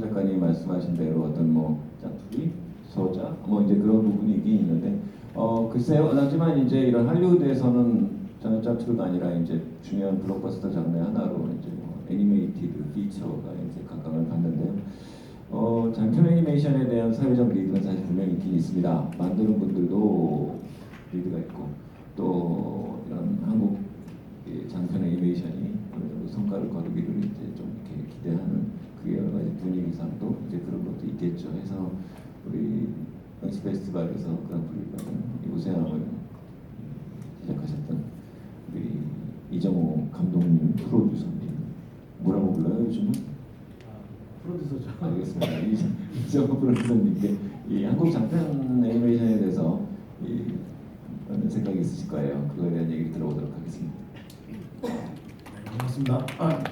작가님 말씀하신 대로 어떤 뭐 짝투기, 소자, 뭐 이제 그런 부분이 있긴 있는데 어 글쎄요. 하지만 이제 이런 할리우드에서는 저는 짝투기가 아니라 이제 중요한 블록버스터 장르 하나로 이제 뭐 애니메이티드 피처가 이제 각광을 받는데요. 어 장편 애니메이션에 대한 사회적 리드는 사실 분명히 있긴 있습니다. 만드는 분들도 리드가 있고 또 이런 한국 이 장편 애니메이션이 어느 정도 성과를 거두기를 이제 좀 이렇게 기대하는 그 여러 가지 분위기상도 이제 그런 것도 있겠죠. 해서 우리 연스 페스티벌에서 그랑프리 받은 이 우세함을 시작하셨던 우리 이정호 감독님 프로듀서님 뭐라고 불러요 요즘은? 프로듀서죠. 알겠습니다. 이- 이정호 프로듀서님께 이 한국 장편 애니메이션에 대해서 이 어떤 생각이 있으실 거예요. 그거에 대한 얘기를 들어보도록 하겠습니다. 반갑습니다. 아.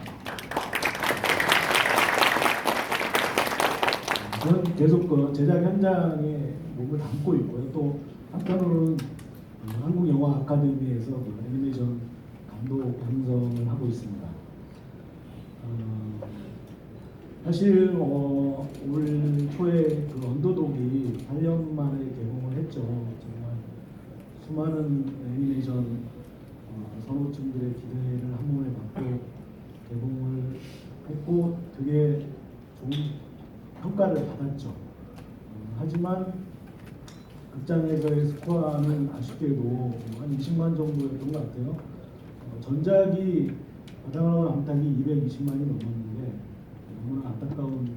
저는 계속 그 제작 현장에 몸을 담고 있고요. 또 한편으로는 어, 한국 영화 아카데미에서 그 애니메이션 감독 양성을 하고 있습니다. 어, 사실 어, 올 초에 그 언더독이 8년 만에 개봉을 했죠. 정말 수많은 애니메이션 어, 선호층들의 몸에 받고 개봉을 했고 되게 좋은 평가를 받았죠. 어, 하지만 극장에서의 스코어는 아쉽게도 한 20만 정도였던 것 같아요. 어, 전작이 바다나온 암탉이 220만이 넘었는데 너무나 안타까운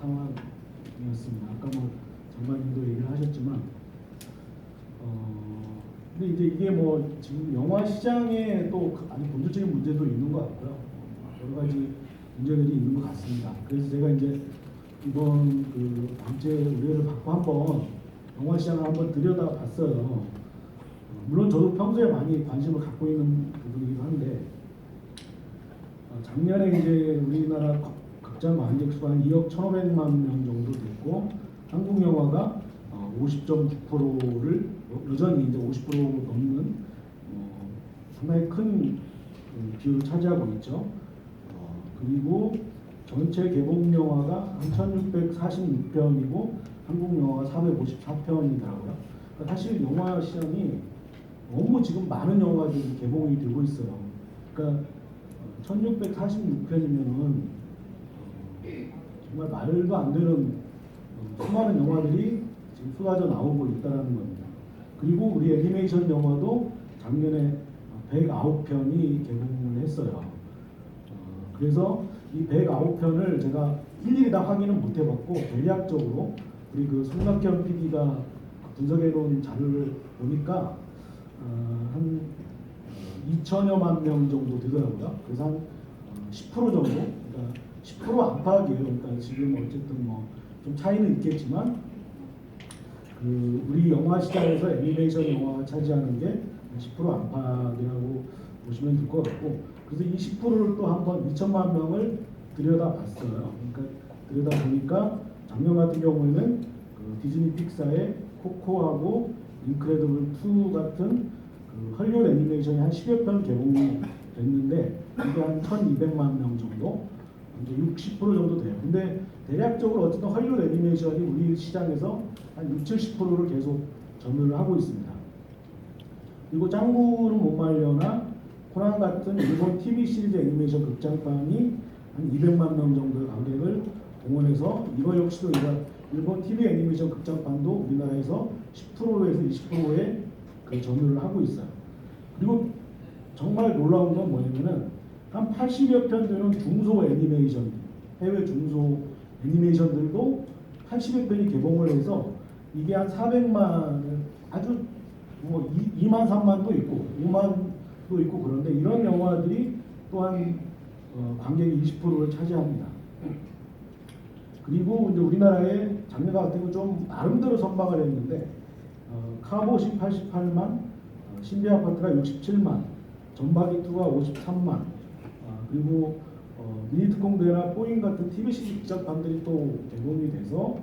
상황이었습니다. 아까 뭐 장관님도 얘기를 하셨지만 어, 근데 이제 이게 뭐 지금 영화 시장에 또 그- 아주 본질적인 문제도 있는 것 같고요. 여러 가지 문제들이 있는 것 같습니다. 그래서 제가 이제 이번 그 방제 의뢰를 받고 한번 영화 시장을 한번 들여다봤어요. 어, 물론 저도 평소에 많이 관심을 갖고 있는 부분이기도 한데 어, 작년에 이제 우리나라 극- 극장 관객 수가 한 2억 1,500만 명 정도 됐고 한국 영화가 어, 50.9%를 여전히 이제 50% 넘는 어, 상당히 큰 그, 비율을 차지하고 있죠. 어, 그리고 전체 개봉 영화가 한 1,646편이고 한국 영화가 454편이더라고요. 그러니까 사실 영화 시장이 너무 지금 많은 영화들이 개봉이 되고 있어요. 그러니까 1646편이면은 정말 말도 안 되는 어, 수많은 영화들이 지금 쏟아져 나오고 있다는 겁니다. 그리고 우리 애니메이션 영화도 작년에 109편이 개봉을 했어요. 어, 그래서 이 109편을 제가 일일이 다 확인은 못 해봤고 대략적으로 우리 그 손낙현 PD가 분석해 놓은 자료를 보니까 어, 한 2천여만 명 정도 되더라고요. 그래서 한 10% 정도, 그러니까 10% 안팎이에요. 그러니까 지금 어쨌든 뭐 좀 차이는 있겠지만 그 우리 영화 시장에서 애니메이션 영화가 차지하는 게 10% 안팎이라고 보시면 될 것 같고 그래서 이 10%를 또 한번 2천만 명을 들여다봤어요. 그러니까 들여다 보니까 작년 같은 경우에는 그 디즈니 픽사의 코코하고 인크레더블 2 같은 그 헐리우드 애니메이션이 한 10여 편 개봉이 됐는데 이게 한 1,200만 명 정도 이제 60% 정도 돼요. 근데 대략적으로 어쨌든 헐리우드 애니메이션이 우리 시장에서 한 60, 70%를 계속 점유를 하고 있습니다. 그리고 짱구는 못 말려나 코난 같은 일본 TV 시리즈 애니메이션 극장판이 한 200만 명 정도의 관객을 동원해서 이거 역시도 일본 TV 애니메이션 극장판도 우리나라에서 10%에서 20%의 그 점유를 하고 있어요. 그리고 정말 놀라운 건 뭐냐면은 한 80여 편 되는 중소 애니메이션, 해외 중소 애니메이션들도 80여 편이 개봉을 해서 이게 한 400만 아주 뭐 2, 2만 3만도 있고 5만 도 있고 그런데 이런 영화들이 또한 어, 관객의 20%를 차지합니다. 그리고 이제 우리나라에 작년 같은 경우 좀 나름대로 선방을 했는데 어, 카봇이 88만, 어, 신비 아파트가 67만, 전박이 2가 53만, 아, 그리고 어, 미니특공대나 뽀잉 같은 TV 시리즈 기작판들이 또 개봉이 돼서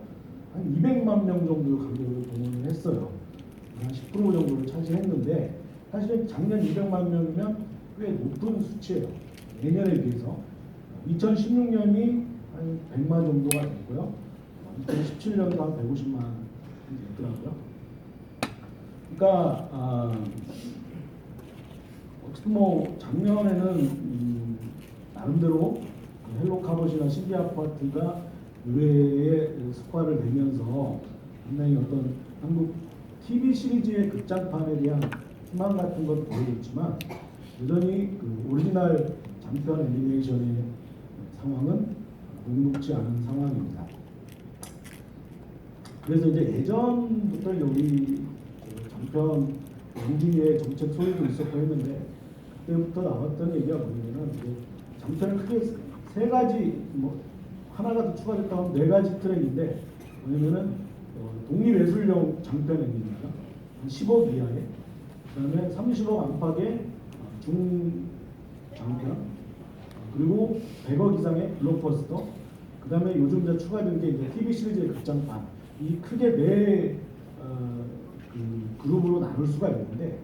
한 200만 명 정도의 관객을 동원을 했어요. 한 10% 정도를 차지했는데 사실은 작년 200만 명이면 꽤 높은 수치예요. 예년에 비해서. 2016년이 한 100만 정도가 됐고요. 2017년도 한 150만 됐더라고요. 그러니까 아, 뭐 작년에는 음, 나름대로 그 헬로 카봇이나 신비 아파트가 의외의 스코어를 내면서 상당히 어떤 한국 TV 시리즈의 극장판에 대한 희망 같은 걸 보여줬지만 여전히 그 오리지널 장편 애니메이션의 상황은 녹록지 않은 상황입니다. 그래서 이제 예전부터 여기 그 장편 연기의 정책 소리도 있었고 했는데 그때부터 나왔던 얘기가 뭐냐면 이제 장편을 크게 세 가지 뭐 하나가 더 추가됐다면 네 가지 트랙인데 뭐냐면은 어, 독립예술용 장편. 한 10억 이하에 그다음에 30억 안팎의 어, 중 장편 어, 그리고 100억 이상의 블록버스터 그다음에 요즘 이제 추가된 게 이제 TV 시리즈의 극장판 이 크게 네 어, 그 그룹으로 나눌 수가 있는데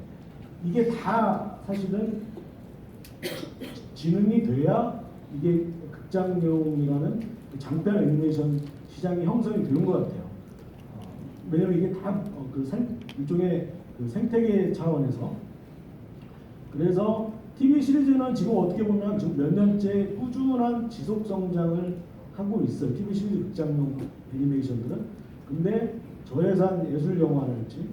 이게 다 사실은 진흥이 돼야 이게 극장용이라는 그 장편 애니메이션 시장이 형성이 되는 것 같아요. 어, 왜냐면 이게 다 그 일종의 그 생태계 차원에서 그래서 TV 시리즈는 지금 어떻게 보면 지금 몇 년째 꾸준한 지속 성장을 하고 있어요. TV 시리즈 극장용 애니메이션들은. 근데 저예산 예술 영화랄지,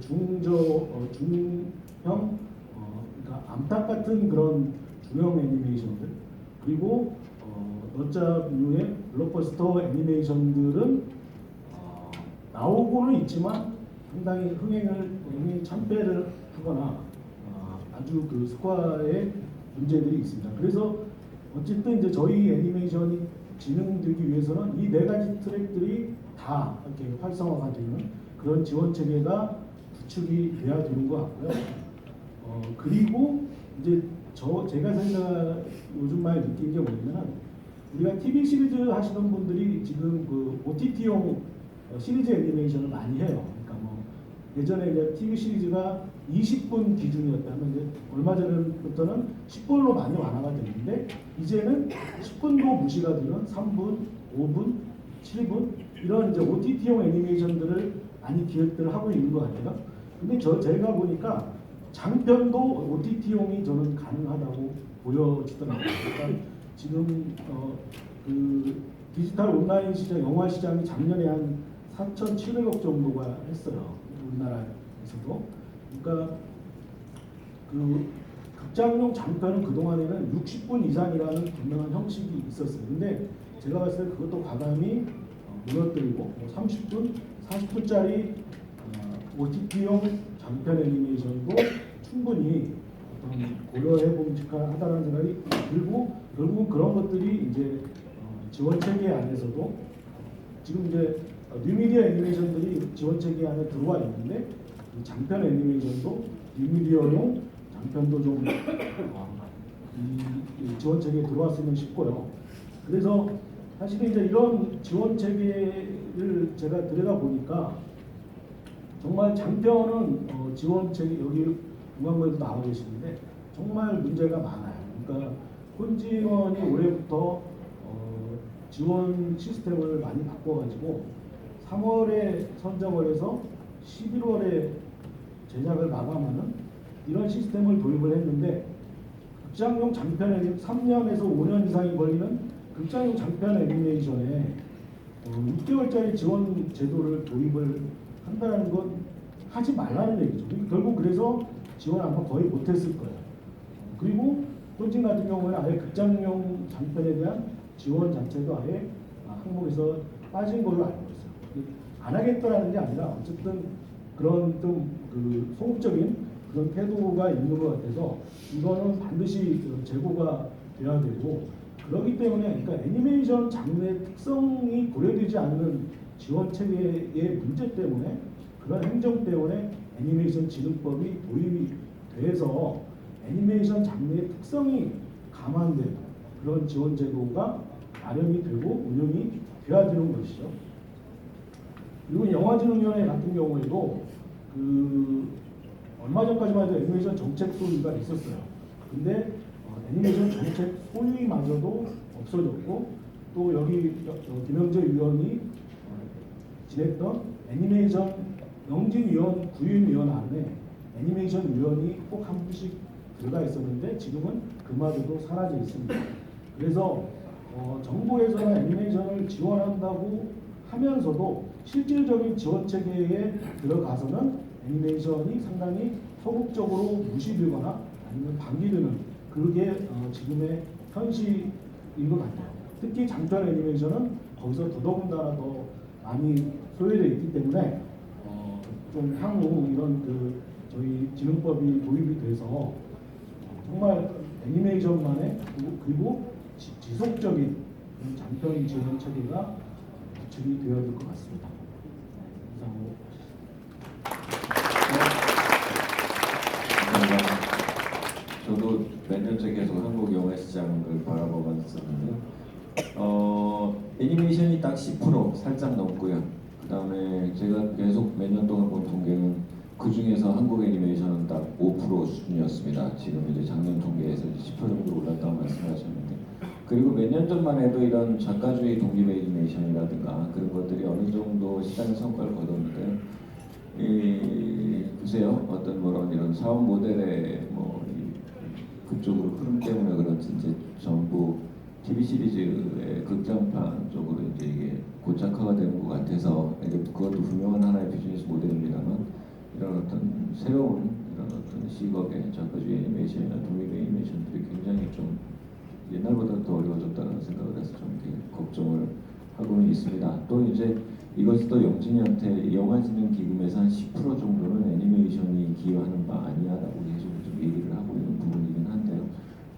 중저 어, 중형 어, 그러니까 암탉 같은 그런 중형 애니메이션들 그리고 어, 너짜류의 블록버스터 애니메이션들은 어, 나오고는 있지만 상당히 흥행을 흥행 참패를 하거나 어, 아주 그 스코어에 문제들이 있습니다. 그래서 어쨌든 이제 저희 애니메이션이 진행되기 위해서는 이 네 가지 트랙들이 다 이렇게 활성화가 되는 그런 지원 체계가 구축이 돼야 되는 것 같고요. 어, 그리고 이제 저 제가 생각 요즘 많이 느낀 게 뭐냐면 우리가 TV 시리즈 하시는 분들이 지금 그 OTT용 시리즈 애니메이션을 많이 해요. 예전에 이제 TV 시리즈가 20분 기준이었다면 이제 얼마 전부터는 10분으로 많이 완화가 됐는데 이제는 10분도 무시가 되는 3분, 5분, 7분 이런 이제 OTT용 애니메이션들을 많이 기획들을 하고 있는 것 같아요. 근데 저 제가 보니까 장편도 OTT용이 저는 가능하다고 보여지더라고요. 그러니까 지금 어, 그 디지털 온라인 시장, 영화 시장이 작년에 한 4,700억 정도가 했어요. 우리나라에서도. 그러니까 그 극장용 장편은 그동안에는 60분 이상이라는 분명한 형식이 있었어요. 근데 제가 봤을 때 그것도 과감히 어, 무너뜨리고 뭐 30분, 40분짜리 어, OTT용 장편 애니메이션도 충분히 어떤 고려해 봄직하다는 생각이 들고 결국은 그런 것들이 이제 어, 지원 체계 안에서도 지금 이제 어, 뉴미디어 애니메이션들이 지원 체계 안에 들어와 있는데 이 장편 애니메이션도 뉴미디어용 장편도 좀 어, 이, 이 지원 체계에 들어왔으면 싶고요. 그래서 사실은 이제 이런 지원 체계를 제가 들여다 보니까 정말 장편은 어, 지원 체계 여기 중앙부에도 나와 계시는데 정말 문제가 많아요. 그러니까 혼지원이 올해부터 어, 지원 시스템을 많이 바꿔가지고 3월에 선정을 해서 11월에 제작을 마감하는 이런 시스템을 도입을 했는데 극장용 장편 애니 3년에서 5년 이상이 걸리는 극장용 장편 애니메이션에 어, 6개월짜리 지원 제도를 도입을 한다는 건 하지 말라는 얘기죠. 결국 그래서 지원 아마 거의 못했을 거예요. 그리고 혼진 같은 경우에는 아예 극장용 장편에 대한 지원 자체도 아예 항목에서 빠진 걸로 알고. 안 하겠다라는 게 아니라 어쨌든 그런 좀그 소극적인 그런 태도가 있는 것 같아서 이거는 반드시 그 재고가 돼야 되고 그렇기 때문에 그러니까 애니메이션 장르의 특성이 고려되지 않는 지원 체계의 문제 때문에 그런 행정 때문에 애니메이션 진흥법이 도입이 돼서 애니메이션 장르의 특성이 감안된 그런 지원 제도가 마련이 되고 운영이 돼야 되는 것이죠. 그리고 영화진흥위원회 같은 경우에도 그 얼마 전까지만 해도 애니메이션 정책 소위가 있었어요. 근데 어, 애니메이션 정책 소위마저도 없어졌고 또 여기 김영재 위원이 어, 지냈던 애니메이션 영진위원 구윤위원 안에 애니메이션 위원이 꼭 한 분씩 들어가 있었는데 지금은 그마저도 사라져 있습니다. 그래서 어, 정부에서는 애니메이션을 지원한다고 하면서도 실질적인 지원 체계에 들어가서는 애니메이션이 상당히 소극적으로 무시되거나 아니면 방기되는 그게 어, 지금의 현실인 것 같아요. 특히 장편 애니메이션은 거기서 더더군다나 더 많이 소외되어 있기 때문에 어, 좀 향후 이런 그 저희 지능법이 도입이 돼서 어, 정말 애니메이션만의 그리고- 지속적인 장편 지원 체계가 구축이 되어야 될 것 같습니다. 이상으로 감사합니다. 저도 몇 년째 계속 한국 영화 시장을 바라보고 있었는데 어, 애니메이션이 딱 10% 살짝 넘고요. 그 다음에 제가 계속 몇 년 동안 본 통계는 그 중에서 한국 애니메이션은 딱 5% 수준이었습니다. 지금 이제 작년 통계에서 10% 정도 올랐다고 말씀하셨는데 그리고 몇 년 전만 해도 이런 작가주의 독립 애니메이션이라든가 그런 것들이 어느 정도 시장의 성과를 거뒀는데 이 보세요 어떤 그런 이런 사업 모델의 뭐 이- 그쪽으로 흐름 때문에 그런지 이제 전부 TV 시리즈의 극장판 쪽으로 이제 이게 고착화가 되는 것 같아서 이게 그것도 분명한 하나의 비즈니스 모델입니다만 이런 어떤 새로운 이런 어떤 시각의 작가주의 애니메이션이나 독립 애니메이션들이 굉장히 좀 옛날보다 더 어려워졌다는 생각을 해서 좀 걱정을 하고는 있습니다. 또 이제 이것이 또 영진이한테 영화진흥기금에서 한 10% 정도는 애니메이션이 기여하는 바 아니야라고 계속 좀 얘기를 하고 있는 부분이긴 한데요.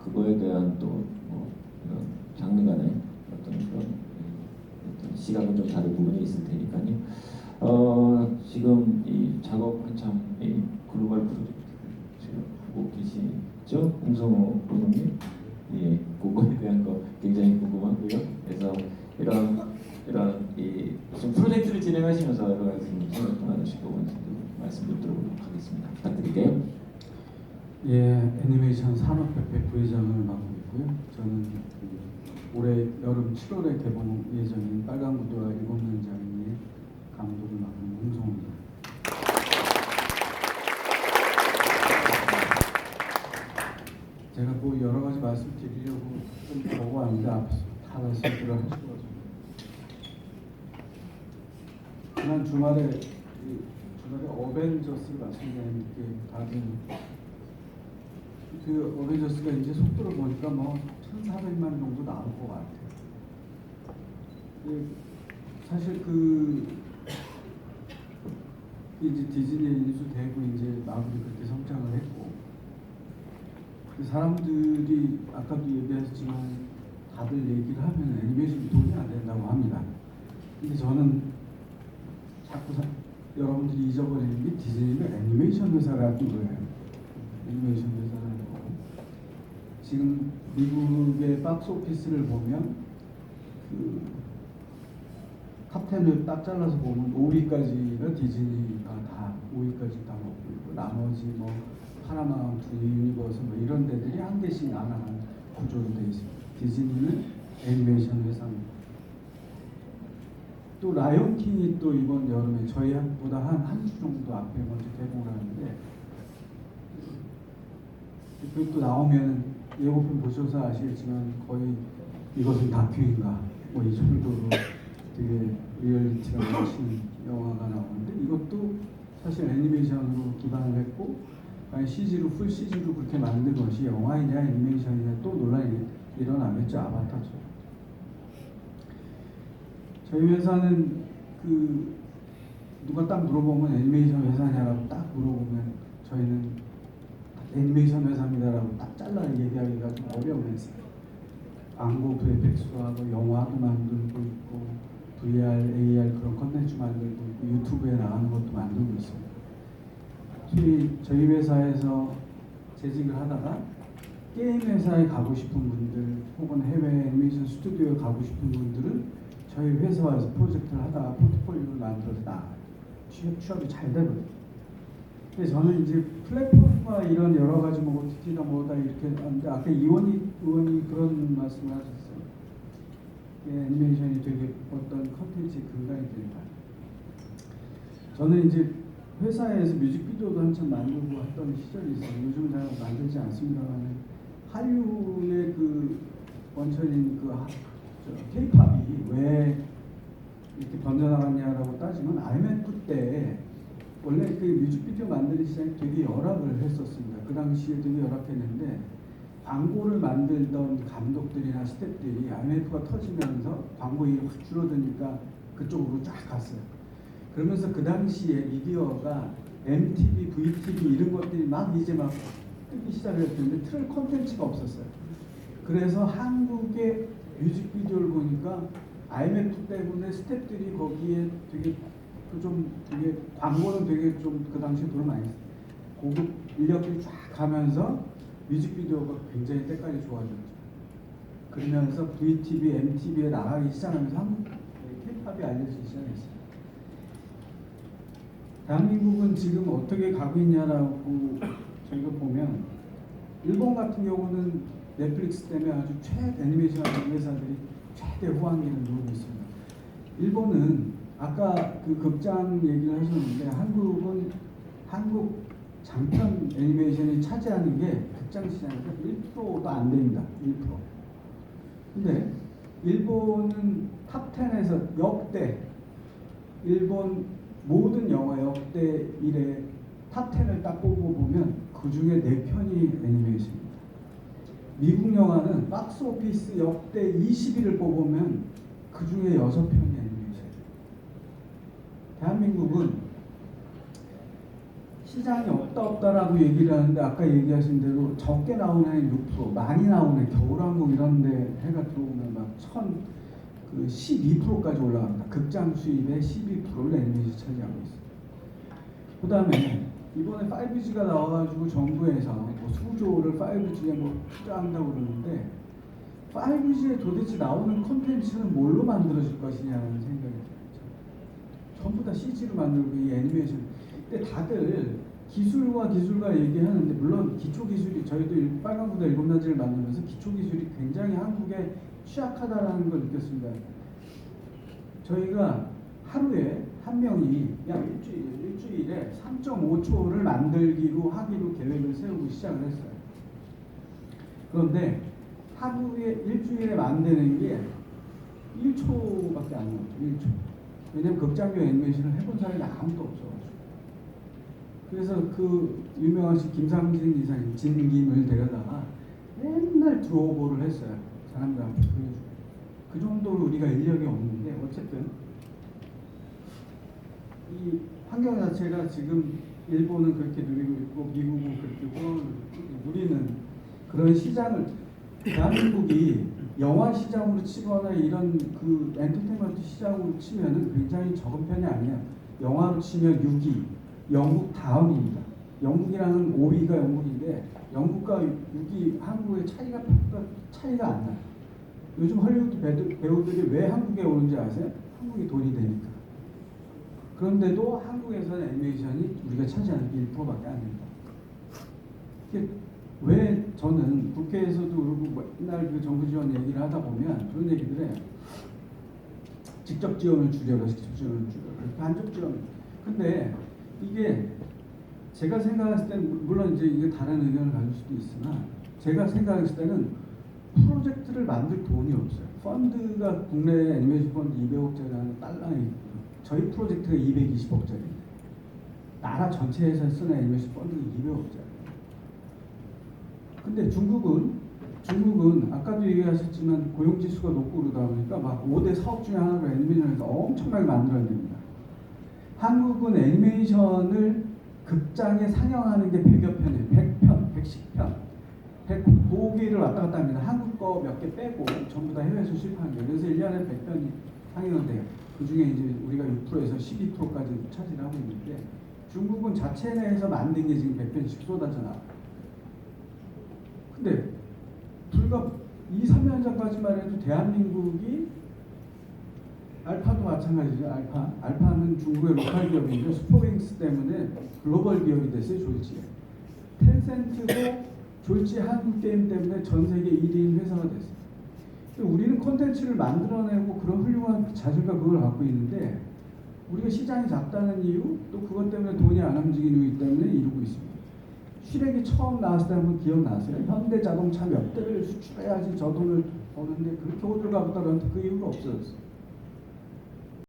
그거에 대한 또뭐 이런 장르 간의 어떤 그런 음, 어떤 시각은 좀 다른 부분이 있을 테니까요. 어, 지금 이 작업 한참 이 글로벌 프로젝트 지금 하고 계시죠? 홍성호 부장님? 예, 그거에 대한 거 굉장히 궁금하고요. 그래서 이런 이런 이 지금 프로젝트를 진행하시면서 여러 가지 생각 좀 나누실 거고 말씀 좀 하겠습니다. 부탁드릴게요. 예, 애니메이션 산업협회 부회장을 맡고 있고요. 저는 그 올해 여름 7월에 개봉 예정인 빨간 구두와 일곱 년장의 감독을 맡는 홍성호입니다. 제가 뭐 여러 가지 말씀드리려고 좀 보고 왔는데 앞서 다 말씀들을 하셔가지고 지난 주말에 이 주말에 어벤져스를 말씀드렸는데 다들 그 어벤져스가 이제 속도를 보니까 뭐 1,400만 정도 나올 것 같아요. 그 사실 그 이제 디즈니 인수 되고 이제 마블이 그렇게 성장을 했고 그 사람들이 아까도 얘기하셨지만 다들 얘기를 하면 애니메이션이 돈이 안 된다고 합니다. 근데 저는 자꾸 사- 여러분들이 잊어버리는 게 디즈니는 애니메이션 회사라는 거예요. 애니메이션 회사라는 거고 지금 미국의 박스 오피스를 보면 그 탑10을 딱 잘라서 보면 5위까지가 디즈니가 다 5위까지 다 먹고 있고 나머지 뭐 파라마운트, 유니버스 뭐 이런 데들이 한 개씩 나눠가는 구조로 돼 있습니다. 디즈니는 애니메이션 회사입니다. 또 라이온킹이 또 이번 여름에 저희보다 한 한 주 정도 앞에 먼저 개봉을 하는데 그게 또 나오면 예고편 보셔서 아시겠지만 거의 이것은 다큐인가 뭐 이 정도로 되게 리얼리티가 넘치는 영화가 나오는데 이것도 사실 애니메이션으로 기반을 했고 아니 CG로 풀 CG로 그렇게 만든 것이 영화이냐 애니메이션이냐 또 논란이 일어나겠죠. 아바타처럼 저희 회사는 그 누가 딱 물어보면 애니메이션 회사냐라고 딱 물어보면 저희는 애니메이션 회사입니다라고 딱 잘라 얘기하기가 좀 어려운 회사예요. 광고 VFX도 하고 영화도 만들고 있고 VR, AR 그런 컨텐츠 만들고 있고 유튜브에 나가는 것도 만들고 있어요. 저희, 저희 회사에서 재직을 하다가 게임 회사에 가고 싶은 분들 혹은 해외 애니메이션 스튜디오에 가고 싶은 분들은 저희 회사에서 프로젝트를 하다가 포트폴리오를 나가요. 취업, 취업이 잘 되거든요. 근데 저는 이제 플랫폼과 이런 여러 가지 뭐 OTT가 뭐다 이렇게 하는데 아까 이원희 의원이 그런 말씀을 하셨어요. 애니메이션이 되게 어떤 컨텐츠의 근간이 됩니다. 저는 이제 회사에서 뮤직비디오도 한참 만들고 했던 시절이 있어요. 요즘은 잘 만들지 않습니다만 한류의 그 원천인 그 K-팝이 왜 이렇게 번져나갔냐라고 따지면 IMF 때 원래 그 뮤직비디오 만드는 시장이 되게 열악을 했었습니다. 그 당시에 되게 열악했는데 광고를 만들던 감독들이나 스태프들이 IMF가 터지면서 광고 일이 확 줄어드니까 그쪽으로 쫙 갔어요. 그러면서 그 당시에 미디어가 MTV, VTV 이런 것들이 막 이제 막 뜨기 시작했는데 틀 콘텐츠가 없었어요. 그래서 한국의 뮤직비디오를 보니까 IMF 때문에 스태프들이 거기에 되게 그좀 되게 광고는 되게 좀 그 당시에 돈을 많이. 고급 인력들이 쫙 가면서 뮤직비디오가 굉장히 때까지 좋아졌죠. 그러면서 VTV, MTV에 나가기 시작하면서 한국 K-팝이 알려지기 시작했어요. 대한민국은 지금 어떻게 가고 있냐라고 저희가 보면 일본 같은 경우는 넷플릭스 때문에 아주 최 애니메이션 회사들이 최대 후한기를 누리고 있습니다. 일본은 아까 그 극장 얘기를 하셨는데 한국은 한국 장편 애니메이션이 차지하는 게 극장 시장에서 1%도 안 됩니다. 1%. 근데 일본은 탑 10에서 역대 일본 모든 영화 역대 1의 탑 10을 딱 뽑고 보면 그 중에 4편이 애니메이션입니다. 미국 영화는 박스 오피스 역대 20위를 뽑으면 그 중에 6편이 애니메이션이에요. 대한민국은 시장이 없다 없다라고 얘기를 하는데 아까 얘기하신 대로 적게 나오는 애는 6% 많이 나오는 애, 겨울왕국 이런 데 해가 들어오면 막 천 그 12%까지 올라갑니다. 극장 수입의 12%를 애니메이션 차지하고 있습니다. 그 다음에 이번에 5G가 나와가지고 정부에서 뭐 수조를 5G에 뭐 투자한다고 그러는데 5G에 도대체 나오는 콘텐츠는 뭘로 만들어질 것이냐는 생각이 들죠. 전부 다 CG로 만들고 이 애니메이션. 근데 다들 기술과 기술과 얘기하는데 물론 기초 기술이 저희도 일- 빨간 부대 일곱 단지를 만들면서 기초 기술이 굉장히 한국에 취약하다라는 걸 느꼈습니다. 저희가 하루에 한 명이 약 일주일, 일주일에 3.5초를 만들기로 하기로 계획을 세우고 시작을 했어요. 그런데 하루에 일주일에 만드는 게 1초밖에 안 나와요. 1초. 왜냐면 극장용 애니메이션을 해본 사람이 아무도 없어가지고. 그래서 그 유명하신 김상진 이사님 진김을 데려다가 맨날 드로우볼을 했어요. 사람들한테 보여주고. 그 정도로 우리가 인력이 없는데 어쨌든 이 환경 자체가 지금 일본은 그렇게 누리고 있고 미국은 그렇게 우리는 그런 시장을 대한민국이 영화 시장으로 치거나 이런 그 엔터테인먼트 시장으로 치면은 굉장히 적은 편이 아니에요. 영화로 치면 6위, 영국 다음입니다. 영국이랑은 5위가 영국인데 영국과 6위 한국의 차이가 차이가 안 나요. 요즘 헐리우드 배우- 배우들이 왜 한국에 오는지 아세요? 한국이 돈이 되니까. 그런데도 한국에서는 애니메이션이 우리가 차지하는 게 1%밖에 안 된다. 왜 저는 국회에서도 그러고 맨날 그 정부 지원 얘기를 하다 보면 그런 얘기들 해요. 직접 지원을 줄여라, 직접 지원을 줄여라. 간접 지원. 근데 이게 제가 생각했을 때는 물론 이제 이게 다른 의견을 가질 수도 있으나 제가 생각했을 때는 프로젝트를 만들 돈이 없어요. 펀드가 국내 애니메이션 펀드 200억짜리 달러에 저희 프로젝트가 220억짜리인데 나라 전체에서 쓰는 애니메이션 펀드가 200억짜리. 근데 중국은 중국은 아까도 얘기하셨지만 고용 지수가 높고 그러다 보니까 막 5대 사업 중에 하나로 애니메이션에서 엄청나게 만들어냅니다. 한국은 애니메이션을 극장에 상영하는 게 100여 편이에요. 100편, 110편. 100, 고기를 왔다 갔다 합니다. 한국 거 몇 개 빼고 전부 다 해외에서 수입하는 거예요. 그래서 1년에 100편이 상영은 돼요. 그 중에 이제 우리가 6%에서 12%까지 차지를 하고 있는데 중국은 자체 내에서 만든 게 지금 100편씩 쏟아져 나와요. 근데 불과 2, 3년 전까지만 해도 대한민국이 알파도 마찬가지죠. 알파. 알파는 중국의 로컬 기업인데 슈퍼윙스 때문에 글로벌 기업이 됐어요. 졸지에. 텐센트도 졸지 한국 게임 때문에 전 세계 1위인 회사가 됐어요. 우리는 콘텐츠를 만들어내고 그런 훌륭한 자질과 그걸 갖고 있는데 우리가 시장이 작다는 이유 또 그것 때문에 돈이 안 움직이는 이유 때문에 이루고 있습니다. 슈렉이 처음 나왔을 때 한번 기억나세요? 현대자동차 몇 대를 수출해야지 저 돈을 버는데 그렇게 호들갑 떨었는데 그 이유가 없어졌어요.